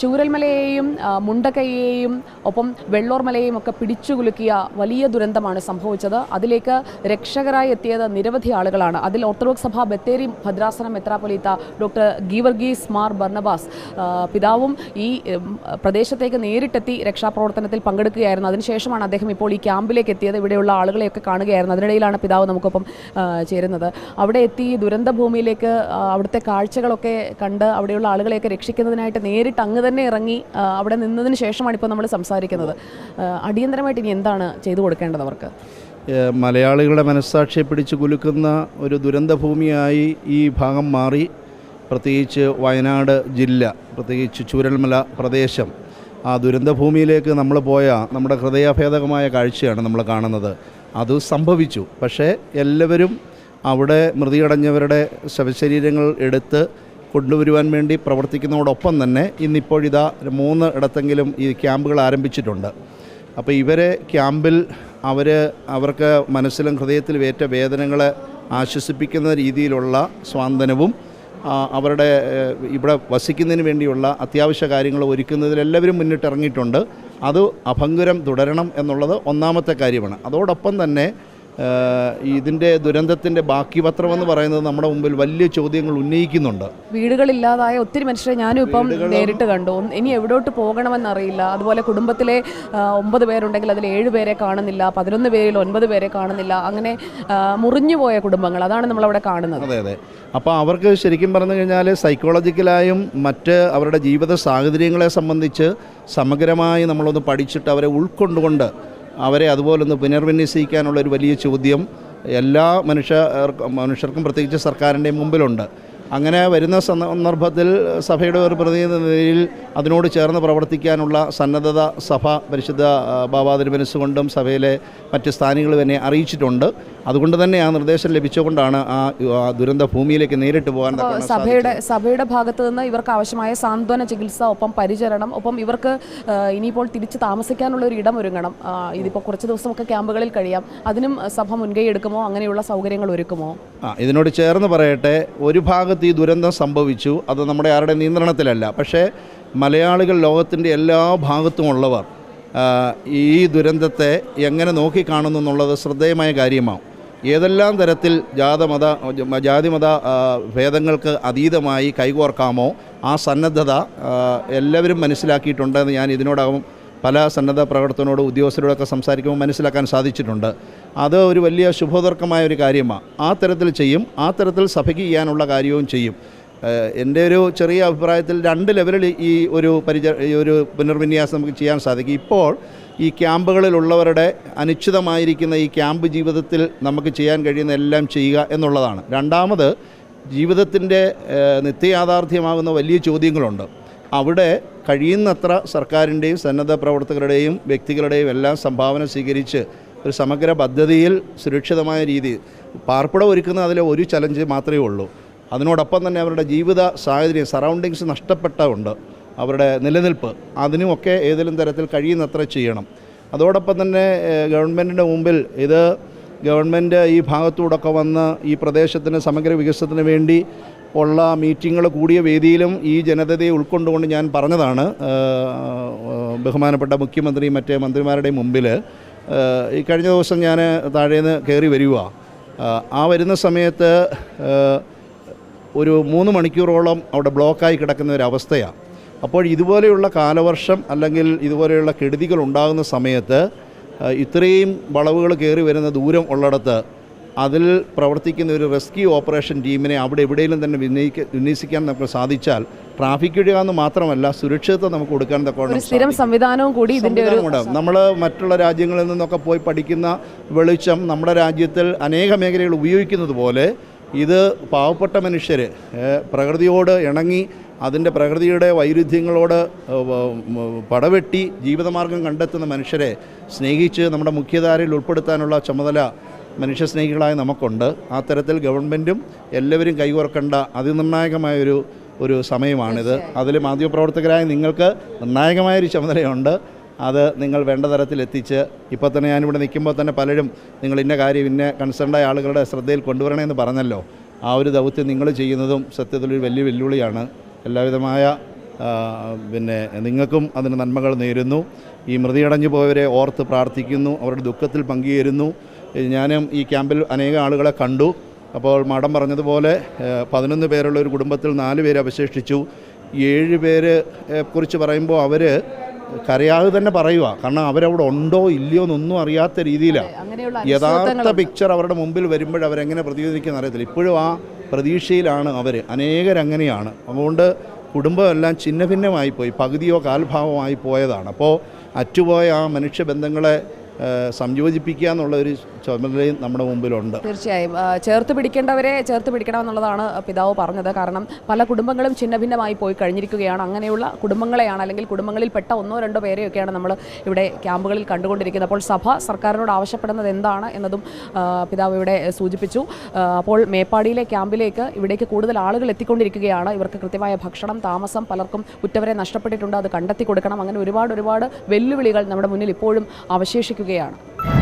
ചൂരൽമലയെയും മുണ്ടക്കയെയും ഒപ്പം വെള്ളോർമലയെയും ഒക്കെ പിടിച്ചുകുലുക്കിയ വലിയ ദുരന്തമാണ് സംഭവിച്ചത്. അതിലേക്ക് രക്ഷകരായി എത്തിയത് നിരവധി ആളുകളാണ്. അതിൽ ഓർത്തഡോക്സ് സഭ ബത്തേരി ഭദ്രാസനം മെത്രാപ്പൊലീത്ത ഡോക്ടർ ഗീവർഗീസ് മാർ ബർണബാസ് പിതാവും ഈ പ്രദേശത്തേക്ക് നേരിട്ടെത്തി രക്ഷാപ്രവർത്തനത്തിൽ പങ്കെടുക്കുകയായിരുന്നു. അതിനുശേഷമാണ് അദ്ദേഹം ഇപ്പോൾ ഈ ക്യാമ്പിലേക്ക് എത്തിയത്. ഇവിടെയുള്ള ആളുകളെയൊക്കെ കാണുകയായിരുന്നു. അതിനിടയിലാണ് പിതാവ് നമുക്കൊപ്പം ചേരുന്നത്. അവിടെ എത്തി ദുരന്ത ഭൂമിയിലേക്ക് അവിടുത്തെ കാഴ്ചകളൊക്കെ കണ്ട് അവിടെയുള്ള ആളുകളെയൊക്കെ രക്ഷിക്കുന്നതിനായിട്ട് നേരിട്ട് അങ്ങ് തന്നെ ഇറങ്ങി അവിടെ നിന്നതിന് ശേഷമാണ് ഇപ്പോൾ നമ്മൾ സംസാരിക്കുന്നത്. അടിയന്തരമായിട്ട് ഇനി എന്താണ് ചെയ്തു കൊടുക്കേണ്ടത് അവർക്ക്? മലയാളികളുടെ മനസ്സാക്ഷിയെ പിടിച്ച് കുലുക്കുന്ന ഒരു ദുരന്തഭൂമിയായി ഈ ഭാഗം മാറി. പ്രത്യേകിച്ച് വയനാട് ജില്ല പ്രത്യേകിച്ച് ചൂരൽമല പ്രദേശം. ആ ദുരന്തഭൂമിയിലേക്ക് നമ്മൾ പോയ നമ്മുടെ ഹൃദയഭേദകമായ കാഴ്ചയാണ് നമ്മൾ കാണുന്നത്. അത് സംഭവിച്ചു. പക്ഷേ എല്ലാവരും അവിടെ മൃതിയടഞ്ഞവരുടെ ശവശരീരങ്ങൾ എടുത്ത് കൊണ്ടുവരുവാൻ വേണ്ടി പ്രവർത്തിക്കുന്നതോടൊപ്പം തന്നെ ഇന്നിപ്പോഴിതാ മൂന്ന് ഇടത്തെങ്കിലും ഈ ക്യാമ്പുകൾ ആരംഭിച്ചിട്ടുണ്ട്. അപ്പോൾ ഇവരെ ക്യാമ്പിൽ അവർ അവർക്ക് മനസ്സിലും ഹൃദയത്തിലും ഏറ്റ വേദനകളെ ആശ്വസിപ്പിക്കുന്ന രീതിയിലുള്ള സ്വാന്തനവും അവരുടെ ഇവിടെ വസിക്കുന്നതിന് വേണ്ടിയുള്ള അത്യാവശ്യ കാര്യങ്ങൾ ഒരുക്കുന്നതിൽ എല്ലാവരും മുന്നിട്ടിറങ്ങിയിട്ടുണ്ട്. അത് അഭംഗുരം തുടരണം എന്നുള്ളത് ഒന്നാമത്തെ കാര്യമാണ്. അതോടൊപ്പം തന്നെ ഇതിന്റെ ദുരന്തത്തിന്റെ ബാക്കി പത്രം എന്ന് പറയുന്നത് നമ്മുടെ മുമ്പിൽ വലിയ ചോദ്യങ്ങൾ ഉന്നയിക്കുന്നുണ്ട്. വീടുകളില്ലാതായ ഒത്തിരി മനുഷ്യരെ ഞാനും ഇപ്പം നേരിട്ട് കണ്ടു. ഇനി എവിടോട്ട് പോകണമെന്നറിയില്ല. അതുപോലെ കുടുംബത്തിലെ ഒമ്പത് പേരുണ്ടെങ്കിൽ അതിൽ ഏഴ് പേരെ കാണുന്നില്ല പതിനൊന്ന് പേരിൽ ഒൻപത് പേരെ കാണുന്നില്ല. അങ്ങനെ മുറിഞ്ഞുപോയ കുടുംബങ്ങൾ. അതാണ് നമ്മളവിടെ കാണുന്നത്. അതെ അതെ. അപ്പോൾ അവർക്ക് ശരിക്കും പറഞ്ഞു കഴിഞ്ഞാൽ സൈക്കോളജിക്കലായും മറ്റ് അവരുടെ ജീവിത സാഹചര്യങ്ങളെ സംബന്ധിച്ച് സമഗ്രമായി നമ്മളൊന്ന് പഠിച്ചിട്ട് അവരെ ഉൾക്കൊണ്ടുകൊണ്ട് അവരെ അതുപോലെ ഒന്ന് പുനർവിന്യസിക്കാനുള്ള ഒരു വലിയ ചോദ്യം എല്ലാ മനുഷ്യ മനുഷ്യർക്കും പ്രത്യേകിച്ച് സർക്കാരിന്റെയും മുമ്പിലുണ്ട്. അങ്ങനെ വരുന്ന സന്ദർഭത്തിൽ സഭയുടെ ഒരു പ്രതിനിധി നിലയിൽ അതിനോട് ചേർന്ന് പ്രവർത്തിക്കാനുള്ള സന്നദ്ധത സഭ പരിശുദ്ധ ആ, ബാബാ തിരുമനസ്സുകൊണ്ടും സഭയിലെ മറ്റ് സ്ഥാനികൾ തന്നെ അറിയിച്ചിട്ടുണ്ട്. അതുകൊണ്ട് തന്നെ ആ നിർദ്ദേശം ലഭിച്ചുകൊണ്ടാണ് ആ ദുരന്ത ഭൂമിയിലേക്ക് നേരിട്ട് പോകാൻ സഭയുടെ സഭയുടെ ഭാഗത്ത് നിന്ന് ഇവർക്ക് ആവശ്യമായ സാന്ത്വന ചികിത്സ ഒപ്പം പരിചരണം ഒപ്പം ഇവർക്ക് ഇനിയിപ്പോൾ തിരിച്ച് താമസിക്കാനുള്ള ഒരു ഇടം ഒരുങ്ങണം. ഇതിപ്പോൾ കുറച്ച് ദിവസമൊക്കെ ക്യാമ്പുകളിൽ കഴിയാം. അതിനും സഭ മുൻകൈ എടുക്കുമോ? അങ്ങനെയുള്ള സൗകര്യങ്ങൾ ഒരുക്കുമോ? ആ ഇതിനോട് ചേർന്ന് പറയട്ടെ ഒരു ഭാഗത്ത് ഈ ദുരന്തം സംഭവിച്ചു അത് നമ്മുടെ ആരുടെ നിയന്ത്രണത്തിലല്ല. പക്ഷേ മലയാളികൾ ലോകത്തിന്റെ എല്ലാ ഭാഗത്തുമുള്ളവർ ഈ ദുരന്തത്തെ എങ്ങനെ നോക്കിക്കാണുന്നു എന്നുള്ളത് ശ്രദ്ധേയമായ കാര്യമാണ് ഏതെല്ലാം തരത്തിൽ ജാതമത ജാതിമത ഭേദങ്ങൾക്ക് അതീതമായി കൈകോർക്കാമോ ആ സന്നദ്ധത എല്ലാവരും മനസ്സിലാക്കിയിട്ടുണ്ടെന്ന് ഞാൻ ഇതിനോടകം പല സന്നദ്ധ പ്രവർത്തനോട് ഉദ്യോഗസ്ഥരോടൊക്കെ സംസാരിക്കുമ്പോൾ മനസ്സിലാക്കാൻ സാധിച്ചിട്ടുണ്ട്. അത് ഒരു വലിയ ശുഭോദർക്കമായ ഒരു കാര്യമാണ്. ആ തരത്തിൽ ചെയ്യും ആ തരത്തിൽ സഭയ്ക്ക് ചെയ്യാനുള്ള കാര്യവും ചെയ്യും. എന്റെ ഒരു ചെറിയ അഭിപ്രായത്തിൽ രണ്ട് ലെവലിൽ ഈ ഒരു പരിച ഈ ഒരു പുനർവിന്യാസം നമുക്ക് ചെയ്യാൻ സാധിക്കും. ഇപ്പോൾ ഈ ക്യാമ്പുകളിലുള്ളവരുടെ അനിശ്ചിതമായിരിക്കുന്ന ഈ ക്യാമ്പ് ജീവിതത്തിൽ നമുക്ക് ചെയ്യാൻ കഴിയുന്ന എല്ലാം ചെയ്യുക എന്നുള്ളതാണ്. രണ്ടാമത് ജീവിതത്തിന്റെ നിത്യയാഥാർത്ഥ്യമാകുന്ന വലിയ ചോദ്യങ്ങളുണ്ട്. അവിടെ കഴിയുന്നത്ര സർക്കാരിന്റെയും സന്നദ്ധ പ്രവർത്തകരുടെയും വ്യക്തികളുടെയും എല്ലാം സംഭാവന സ്വീകരിച്ച് ഒരു സമഗ്ര പദ്ധതിയിൽ സുരക്ഷിതമായ രീതിയിൽ പാർപ്പിടം ഒരുക്കുന്ന അതിലെ ഒരു ചലഞ്ച് മാത്രമേ ഉള്ളൂ. അതിനോടൊപ്പം തന്നെ അവരുടെ ജീവിത സാഹചര്യം സറൗണ്ടിങ്സ് നഷ്ടപ്പെട്ടുണ്ട് അവരുടെ നിലനിൽപ്പ് അതിനുമൊക്കെ ഏതെങ്കിലും തരത്തിൽ കഴിയുന്നത്ര ചെയ്യണം. അതോടൊപ്പം തന്നെ ഗവൺമെന്റിന്റെ മുമ്പിൽ ഇത് ഗവൺമെന്റ് ഈ ഭാഗത്തൂടൊക്കെ വന്ന് ഈ പ്രദേശത്തിന് സമഗ്ര വികസനത്തിന് വേണ്ടി ഉള്ള മീറ്റിങ്ങൾ കൂടിയ വേദിയിലും ഈ ജനതയെ ഉൾക്കൊണ്ടുകൊണ്ട് ഞാൻ പറഞ്ഞതാണ്. ബഹുമാനപ്പെട്ട മുഖ്യമന്ത്രി മറ്റേ മന്ത്രിമാരുടെ മുമ്പിൽ ഈ കഴിഞ്ഞ ദിവസം ഞാൻ താഴേന്ന് കയറി വരിക ആ വരുന്ന സമയത്ത് ഒരു മൂന്ന് മണിക്കൂറോളം അവിടെ ബ്ലോക്കായി കിടക്കുന്ന ഒരു അവസ്ഥയാണ് അപ്പോൾ ഇതുപോലെയുള്ള കാലവർഷം അല്ലെങ്കിൽ ഇതുപോലെയുള്ള കെടുതികൾ ഉണ്ടാകുന്ന സമയത്ത് ഇത്രയും വളവുകൾ കയറി വരുന്ന ദൂരം ഉള്ളിടത്ത് അതിൽ പ്രവർത്തിക്കുന്ന ഒരു റെസ്ക്യൂ ഓപ്പറേഷൻ ടീമിനെ അവിടെ എവിടെയെങ്കിലും തന്നെ വിന്യസിക്ക വിന്യസിക്കാൻ നമുക്ക് സാധിച്ചാൽ ട്രാഫിക് ഇടുക എന്ന് മാത്രമല്ല സുരക്ഷിതത്വം നമുക്ക് കൊടുക്കാൻ ഒരു തക്കവണ്ണം സ്ഥിരം സംവിധാനവും കൂടി ഇതിന്റെ നമ്മൾ മറ്റുള്ള രാജ്യങ്ങളിൽ നിന്നൊക്കെ പോയി പഠിക്കുന്ന വെളിച്ചം നമ്മുടെ രാജ്യത്തിൽ അനേക മേഖലകൾ ഉപയോഗിക്കുന്നത് പോലെ ഇത് പാവപ്പെട്ട മനുഷ്യർ പ്രകൃതിയോട് ഇണങ്ങി അതിന്റെ പ്രകൃതിയുടെ വൈരുദ്ധ്യങ്ങളോട് പടവെട്ടി ജീവിതമാർഗം കണ്ടെത്തുന്ന മനുഷ്യരെ സ്നേഹിച്ച് നമ്മുടെ മുഖ്യധാരയിൽ ഉൾപ്പെടുത്താനുള്ള ചുമതല മനുഷ്യസ്നേഹികളായ നമുക്കുണ്ട്. ആ തരത്തിൽ ഗവൺമെന്റും എല്ലാവരും കൈകോർക്കേണ്ട അതിനിർണായകമായൊരു ഒരു സമയമാണിത്. അതിൽ മാധ്യമപ്രവർത്തകരായ നിങ്ങൾക്ക് നിർണായകമായൊരു ചുമതലയുണ്ട്. അത് നിങ്ങൾ വേണ്ട തരത്തിൽ എത്തിച്ച് ഇപ്പോൾ തന്നെ ഞാനിവിടെ നിൽക്കുമ്പോൾ തന്നെ പലരും നിങ്ങൾ ഇന്ന കാര്യം ഇന്ന കൺസേൺഡായ ആളുകളുടെ ശ്രദ്ധയിൽ കൊണ്ടുവരണമെന്ന് പറഞ്ഞല്ലോ. ആ ഒരു ദൗത്യം നിങ്ങൾ ചെയ്യുന്നതും സത്യത്തിൽ ഒരു വലിയ വെല്ലുവിളിയാണ്. എല്ലാവിധമായ പിന്നെ നിങ്ങൾക്കും അതിന് നന്മകൾ നേരുന്നു. ഈ മൃതിയടഞ്ഞു പോയവരെ ഓർത്ത് പ്രാർത്ഥിക്കുന്നു. അവരുടെ ദുഃഖത്തിൽ പങ്കുചേരുന്നു. ഞാനും ഈ ക്യാമ്പിൽ അനേക ആളുകളെ കണ്ടു. അപ്പോൾ മാഡം പറഞ്ഞതുപോലെ പതിനൊന്ന് പേരുള്ള ഒരു കുടുംബത്തിൽ നാല് പേര് അവശേഷിച്ചു. ഏഴ് പേര് കുറിച്ച് പറയുമ്പോൾ അവർ കരയാതെ തന്നെ പറയുക കാരണം അവരവിടെ ഉണ്ടോ ഇല്ലയോ എന്നൊന്നും അറിയാത്ത രീതിയിലാണ് യഥാർത്ഥ പിക്ചർ അവരുടെ മുമ്പിൽ വരുമ്പോൾ അവരെങ്ങനെ പ്രതികരിക്കുന്ന അറിയത്തില്ല. ഇപ്പോഴും ആ പ്രതീക്ഷയിലാണ് അവർ അനേകരങ്ങനെയാണ് അതുകൊണ്ട് കുടുംബമെല്ലാം ഛിന്നഭിന്നമായി പോയി. പകുതിയോ കാൽഭാവമായി പോയതാണ്. അപ്പോൾ അറ്റുപോയ ആ മനുഷ്യബന്ധങ്ങളെ സംയോജിപ്പിക്കുക എന്നുള്ള ഒരു ചുമതലയും നമ്മുടെ മുമ്പിലുണ്ട്. തീർച്ചയായും. ചേർത്ത് പിടിക്കേണ്ടവരെ ചേർത്ത് പിടിക്കണം എന്നുള്ളതാണ് പിതാവ് പറഞ്ഞത്. കാരണം പല കുടുംബങ്ങളും ഛിന്നഭിന്നമായി പോയി കഴിഞ്ഞിരിക്കുകയാണ്. അങ്ങനെയുള്ള കുടുംബങ്ങളെയാണ് അല്ലെങ്കിൽ കുടുംബങ്ങളിൽ പെട്ട ഒന്നോ രണ്ടോ പേരെയൊക്കെയാണ് നമ്മൾ ഇവിടെ ക്യാമ്പുകളിൽ കണ്ടുകൊണ്ടിരിക്കുന്നത്. അപ്പോൾ സഭ സർക്കാരിനോട് ആവശ്യപ്പെടുന്നത് എന്താണ് എന്നതും പിതാവ് ഇവിടെ സൂചിപ്പിച്ചു. അപ്പോൾ മേപ്പാടിയിലെ ക്യാമ്പിലേക്ക് ഇവിടേക്ക് കൂടുതൽ ആളുകൾ എത്തിക്കൊണ്ടിരിക്കുകയാണ്. ഇവർക്ക് കൃത്യമായ ഭക്ഷണം താമസം പലർക്കും ഉറ്റവരെ നഷ്ടപ്പെട്ടിട്ടുണ്ട്. അത് കണ്ടെത്തി കൊടുക്കണം. അങ്ങനെ ഒരുപാട് ഒരുപാട് വെല്ലുവിളികൾ നമ്മുടെ മുന്നിൽ ഇപ്പോഴും തുടരുകയാണ്